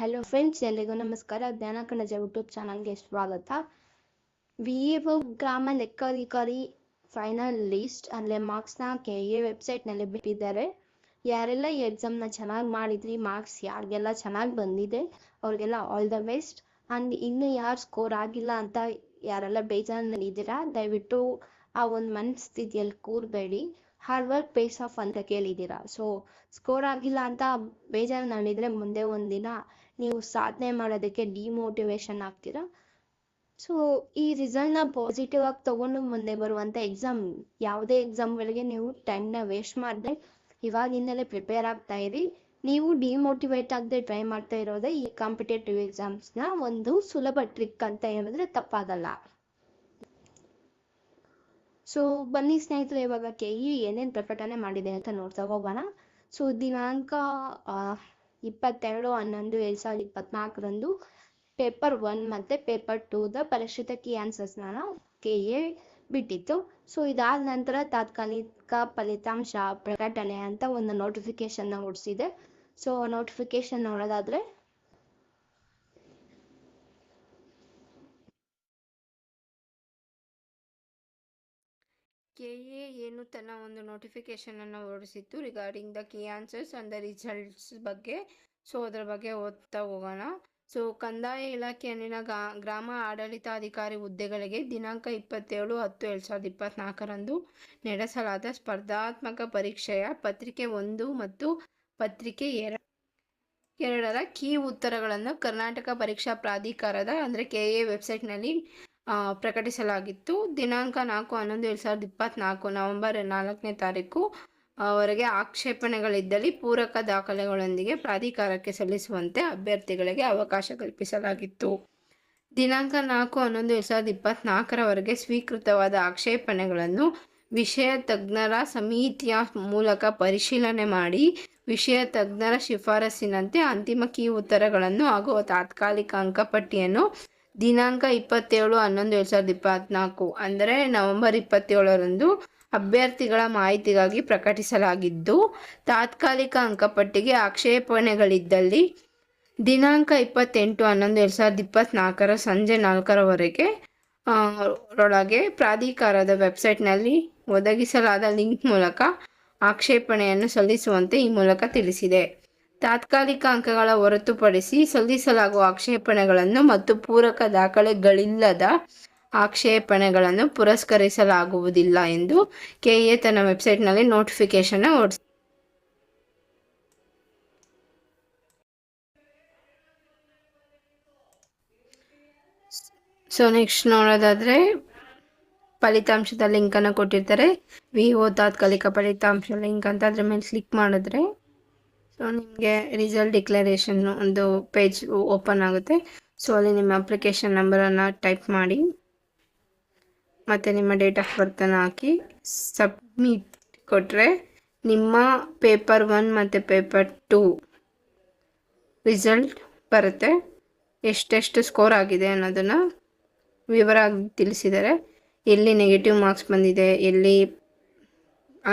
Hello friends ಎಲ್ಲರಿಗೂ ನಮಸ್ಕಾರ. ಜ್ಞಾನ ಕಣಜ ಯೂಟ್ಯೂಬ್ ಚಾನಲ್ಗೆ ಸ್ವಾಗತ. ವಿ ಎ ಗ್ರಾಮ ಲೆಕ್ಕಾಧಿಕಾರಿ ಫೈನಲ್ ಲಿಸ್ಟ್ ಅಂದರೆ ಮಾರ್ಕ್ಸ್ನ ಕೆ ಎ ವೆಬ್ಸೈಟ್ನಲ್ಲಿ ಬಿಟ್ಟಿದ್ದಾರೆ. ಯಾರೆಲ್ಲ ಎಕ್ಸಾಮ್ನ ಚೆನ್ನಾಗಿ ಮಾಡಿದ್ರಿ ಮಾರ್ಕ್ಸ್ ಯಾರಿಗೆಲ್ಲ ಚೆನ್ನಾಗಿ ಬಂದಿದೆ, ಅವ್ರಿಗೆಲ್ಲ ಆಲ್ ದ ಬೆಸ್ಟ್ ಆ್ಯಂಡ್ ಇನ್ನು ಯಾರು ಸ್ಕೋರ್ ಆಗಿಲ್ಲ ಅಂತ ಯಾರೆಲ್ಲ ಬೇಜಾರಿನಲ್ಲಿದ್ದೀರಾ ದಯವಿಟ್ಟು ಆ ಒಂದು ಮನಸ್ಥಿತಿಯಲ್ಲಿ ಕೂರಬೇಡಿ. ಹಾರ್ಡ್ ವರ್ಕ್ ಪೇಸ್ ಆಫ್ ಅಂತ ಕೇಳಿದ್ದೀರಾ. ಸೊ ಸ್ಕೋರ್ ಆಗಿಲ್ಲ ಅಂತ ಬೇಜಾರು ನಡೆದ್ರೆ ಮುಂದೆ ಒಂದಿನ ನೀವು ಸಾಧನೆ ಮಾಡೋದಕ್ಕೆ ಡಿಮೋಟಿವೇಶನ್ ಆಗ್ತೀರಾ? ಸೊ ಈ ರಿಸಲ್ಟ್ನ ಪಾಸಿಟಿವ್ ಆಗಿ ತಗೊಂಡು ಮುಂದೆ ಬರುವಂಥ ಎಕ್ಸಾಮ್ ಯಾವುದೇ ಎಕ್ಸಾಮ್ಗಳಿಗೆ ನೀವು ಟೈಮ್ನ ವೇಸ್ಟ್ ಮಾಡದೆ, ಇವಾಗಿಂದಲೇ ಪ್ರಿಪೇರ್ ಆಗ್ತಾ ಇರಿ. ನೀವು ಡಿಮೋಟಿವೇಟ್ ಆಗದೆ ಟ್ರೈ ಮಾಡ್ತಾ ಇರೋದೇ ಈ ಕಾಂಪಿಟೇಟಿವ್ ಎಕ್ಸಾಮ್ಸ್ನ ಒಂದು ಸುಲಭ ಟ್ರಿಕ್ ಅಂತ ಹೇಳಿದ್ರೆ ತಪ್ಪಾಗಲ್ಲ ಸೊ ಬನ್ನಿ ಸ್ನೇಹಿತರೆ, ಇವಾಗ ಕೆ ಇ ಏನೇನು ಪ್ರಕಟಣೆ ಮಾಡಿದೆ ಅಂತ ನೋಡ್ತಾ ಹೋಗೋಣ. ಸೊ ದಿನಾಂಕ ಇಪ್ಪತ್ತೆರಡು ಹನ್ನೊಂದು ಎರಡು ಸಾವಿರದ ಇಪ್ಪತ್ನಾಲ್ಕರಂದು ಪೇಪರ್ ಒನ್ ಮತ್ತು ಪೇಪರ್ ಟೂದ ಪರಿಷ್ಕೃತ ಕೀ ಆನ್ಸರ್ಸ್ನ ಕೆ ಎ ಬಿಟ್ಟಿತ್ತು. ಸೊ, ಇದಾದ ನಂತರ ತಾತ್ಕಾಲಿಕ ಫಲಿತಾಂಶ ಪ್ರಕಟಣೆ ಅಂತ ಒಂದು ನೋಟಿಫಿಕೇಶನ್ನ ಹೊಡಿಸಿದೆ. ಸೊ ನೋಟಿಫಿಕೇಶನ್ ನೋಡೋದಾದರೆ ಕೆ ಎ ಏನು ತನ್ನ ಒಂದು ನೋಟಿಫಿಕೇಷನನ್ನು ಹೊರಡಿಸಿತ್ತು regarding the key answers and the results ಬಗ್ಗೆ. ಸೊ ಅದರ ಬಗ್ಗೆ ಓದ್ತಾ ಹೋಗೋಣ. ಸೊ ಕಂದಾಯ ಇಲಾಖೆಯಲ್ಲಿನ ಗಾ, ಗ್ರಾಮ ಆಡಳಿತಾಧಿಕಾರಿ ಹುದ್ದೆಗಳಿಗೆ ದಿನಾಂಕ ಇಪ್ಪತ್ತೇಳು ಹತ್ತು ಎರಡು ಸಾವಿರದ ಇಪ್ಪತ್ತ್ನಾಲ್ಕರಂದು ನಡೆಸಲಾದ ಸ್ಪರ್ಧಾತ್ಮಕ ಪರೀಕ್ಷೆಯ ಪತ್ರಿಕೆ ಒಂದು ಮತ್ತು ಪತ್ರಿಕೆ ಎರ ಎರಡರ ಕೀ ಉತ್ತರಗಳನ್ನು ಕರ್ನಾಟಕ ಪರೀಕ್ಷಾ ಪ್ರಾಧಿಕಾರದ, ಅಂದರೆ ಕೆ ಎ ವೆಬ್ಸೈಟ್ನಲ್ಲಿ ಪ್ರಕಟಿಸಲಾಗಿತ್ತು. ದಿನಾಂಕ ನಾಲ್ಕು ಹನ್ನೊಂದು ಎರಡು ಸಾವಿರದ ಇಪ್ಪತ್ತ್ನಾಲ್ಕು ನವೆಂಬರ್ ನಾಲ್ಕನೇ ತಾರೀಕು ವರೆಗೆ ಆಕ್ಷೇಪಣೆಗಳಿದ್ದಲ್ಲಿ ಪೂರಕ ದಾಖಲೆಗಳೊಂದಿಗೆ ಪ್ರಾಧಿಕಾರಕ್ಕೆ ಸಲ್ಲಿಸುವಂತೆ ಅಭ್ಯರ್ಥಿಗಳಿಗೆ ಅವಕಾಶ ಕಲ್ಪಿಸಲಾಗಿತ್ತು. ದಿನಾಂಕ ನಾಲ್ಕು ಹನ್ನೊಂದು ಎರಡು ಸಾವಿರದ ಇಪ್ಪತ್ತ್ನಾಲ್ಕರವರೆಗೆ ಸ್ವೀಕೃತವಾದ ಆಕ್ಷೇಪಣೆಗಳನ್ನು ವಿಷಯ ತಜ್ಞರ ಸಮಿತಿಯ ಮೂಲಕ ಪರಿಶೀಲನೆ ಮಾಡಿ, ವಿಷಯ ತಜ್ಞರ ಶಿಫಾರಸ್ಸಿನಂತೆ ಅಂತಿಮ ಕೀ ಉತ್ತರಗಳನ್ನು ಹಾಗೂ ತಾತ್ಕಾಲಿಕ ಅಂಕಪಟ್ಟಿಯನ್ನು ದಿನಾಂಕ ಇಪ್ಪತ್ತೇಳು ಹನ್ನೊಂದು ಎರಡು ಸಾವಿರದ ಇಪ್ಪತ್ತ್ನಾಲ್ಕು ಅಂದರೆ ನವೆಂಬರ್ ಇಪ್ಪತ್ತೇಳರಂದು ಅಭ್ಯರ್ಥಿಗಳ ಮಾಹಿತಿಗಾಗಿ ಪ್ರಕಟಿಸಲಾಗಿದ್ದು, ತಾತ್ಕಾಲಿಕ ಅಂಕಪಟ್ಟಿಗೆ ಆಕ್ಷೇಪಣೆಗಳಿದ್ದಲ್ಲಿ ದಿನಾಂಕ ಇಪ್ಪತ್ತೆಂಟು ಹನ್ನೊಂದು ಎರಡು ಸಾವಿರದ ಇಪ್ಪತ್ತ್ನಾಲ್ಕರ ಸಂಜೆ ನಾಲ್ಕರವರೆಗೆ ರೊಳಗೆ ಪ್ರಾಧಿಕಾರದ ವೆಬ್ಸೈಟ್ನಲ್ಲಿ ಒದಗಿಸಲಾದ ಲಿಂಕ್ ಮೂಲಕ ಆಕ್ಷೇಪಣೆಯನ್ನು ಸಲ್ಲಿಸುವಂತೆ ಈ ಮೂಲಕ ತಿಳಿಸಿದೆ. ತಾತ್ಕಾಲಿಕ ಅಂಕಗಳ ಹೊರತುಪಡಿಸಿ ಸಲ್ಲಿಸಲಾಗುವ ಆಕ್ಷೇಪಣೆಗಳನ್ನು ಮತ್ತು ಪೂರಕ ದಾಖಲೆಗಳಿಲ್ಲದ ಆಕ್ಷೇಪಣೆಗಳನ್ನು ಪುರಸ್ಕರಿಸಲಾಗುವುದಿಲ್ಲ ಎಂದು ಕೆಎ ತನ್ನ ವೆಬ್ಸೈಟ್ನಲ್ಲಿ ನೋಟಿಫಿಕೇಶನ್ ಓಡಿಸ ಸೊ ನೆಕ್ಸ್ಟ್ ನೋಡೋದಾದರೆ ಫಲಿತಾಂಶದ ಲಿಂಕನ್ನು ಕೊಟ್ಟಿರ್ತಾರೆ. ವಿ ಒ ತಾತ್ಕಾಲಿಕ ಫಲಿತಾಂಶ ಲಿಂಕ್ ಅಂತ ಅದ್ರ ಮೇಲೆ ಕ್ಲಿಕ್ ಮಾಡಿದ್ರೆ ನಿಮಗೆ ರಿಸಲ್ಟ್ ಡಿಕ್ಲರೇಷನ್ ಒಂದು ಪೇಜ್ ಓಪನ್ ಆಗುತ್ತೆ. ಸೊ ಅಲ್ಲಿ ನಿಮ್ಮ ಅಪ್ಲಿಕೇಶನ್ ನಂಬರನ್ನು ಟೈಪ್ ಮಾಡಿ. ಮತ್ತು ನಿಮ್ಮ ಡೇಟ್ ಆಫ್ ಬರ್ತನ್ನು ಹಾಕಿ ಸಬ್ಮಿಟ್ ಕೊಟ್ಟರೆ ನಿಮ್ಮ ಪೇಪರ್ ಒನ್ ಮತ್ತು ಪೇಪರ್ ಟೂ ರಿಸಲ್ಟ್ ಬರುತ್ತೆ. ಎಷ್ಟೆಷ್ಟು ಸ್ಕೋರ್ ಆಗಿದೆ ಅನ್ನೋದನ್ನು ವಿವರ ತಿಳಿಸಿದ್ದಾರೆ ಎಲ್ಲಿ ನೆಗೆಟಿವ್ ಮಾರ್ಕ್ಸ್ ಬಂದಿದೆ, ಎಲ್ಲಿ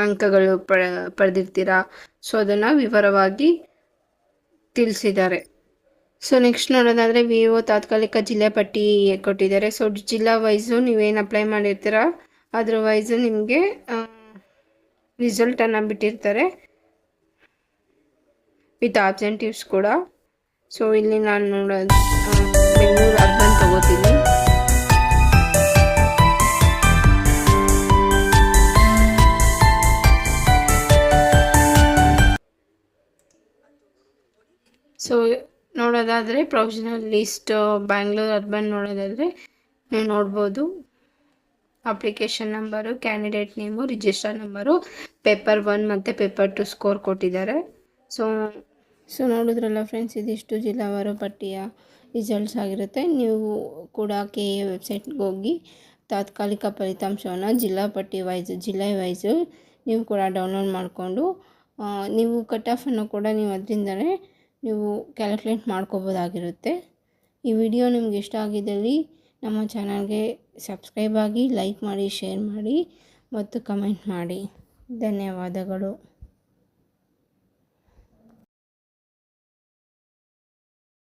ಅಂಕಗಳು ಪಡೆದಿರ್ತೀರಾ? ಸೊ ಅದನ್ನು ವಿವರವಾಗಿ ತಿಳಿಸಿದ್ದಾರೆ. ಸೊ ನೆಕ್ಸ್ಟ್ ನೋಡೋದಾದರೆ ವಿ ಒ ತಾತ್ಕಾಲಿಕ ಜಿಲ್ಲೆ ಪಟ್ಟಿ ಕೊಟ್ಟಿದ್ದಾರೆ. ಸೊ ಜಿಲ್ಲಾ ವೈಸು ನೀವೇನು ಅಪ್ಲೈ ಮಾಡಿರ್ತೀರ? ಅದ್ರ ವೈಸು ನಿಮಗೆ ರಿಸಲ್ಟನ್ನು ಬಿಟ್ಟಿರ್ತಾರೆ. ವಿತ್ ಆಬ್ಸೆಂಟಿವ್ಸ್ ಕೂಡ. ಸೊ ಇಲ್ಲಿ ನಾನು ನೋಡೋದು ಬೆಂಗಳೂರು ಅರ್ಬನ್ ತಗೋತೀನಿ. ಸೊ ನೋಡೋದಾದರೆ ಪ್ರೊವಿಷನಲ್ ಲಿಸ್ಟ್ ಬ್ಯಾಂಗ್ಳೂರ್ ಅರ್ಬನ್ ನೋಡೋದಾದರೆ, ನೀವು ನೋಡ್ಬೋದು. Application number candidate name register number paper one ಮತ್ತು ಪೇಪರ್ ಟು ಸ್ಕೋರ್ ಕೊಟ್ಟಿದ್ದಾರೆ. ಸೊ ಸೊ ನೋಡಿದ್ರಲ್ಲ ಫ್ರೆಂಡ್ಸ್ ಇದಿಷ್ಟು ಜಿಲ್ಲಾವಾರು ಪಟ್ಟಿಯ ರಿಸಲ್ಟ್ಸ್ ಆಗಿರುತ್ತೆ. ನೀವು ಕೂಡ ಕೆ ಎ ವೆಬ್ಸೈಟ್ಗೆ ಹೋಗಿ, ತಾತ್ಕಾಲಿಕ ಫಲಿತಾಂಶವನ್ನು ಜಿಲ್ಲಾ ಪಟ್ಟಿ ವೈಸ್ ಜಿಲ್ಲೆ ವೈಸು ನೀವು ಕೂಡ ಡೌನ್ಲೋಡ್ ಮಾಡಿಕೊಂಡು ನೀವು ಕಟ್ ಆಫನ್ನು ಕೂಡ ನೀವು ಅದರಿಂದಲೇ ನೀವು ಕ್ಯಾಲ್ಕುಲೇಟ್ ಮಾಡ್ಕೋಬೋದಾಗಿರುತ್ತೆ. ಈ ವಿಡಿಯೋ ನಿಮ್ಗೆ ಇಷ್ಟ ಆಗಿದ್ದಲ್ಲಿ ನಮ್ಮ ಚಾನಲ್ಗೆ ಸಬ್ಸ್ಕ್ರೈಬ್ ಆಗಿ ಲೈಕ್ ಮಾಡಿ ಶೇರ್ ಮಾಡಿ ಮತ್ತು ಕಮೆಂಟ್ ಮಾಡಿ. ಧನ್ಯವಾದಗಳು.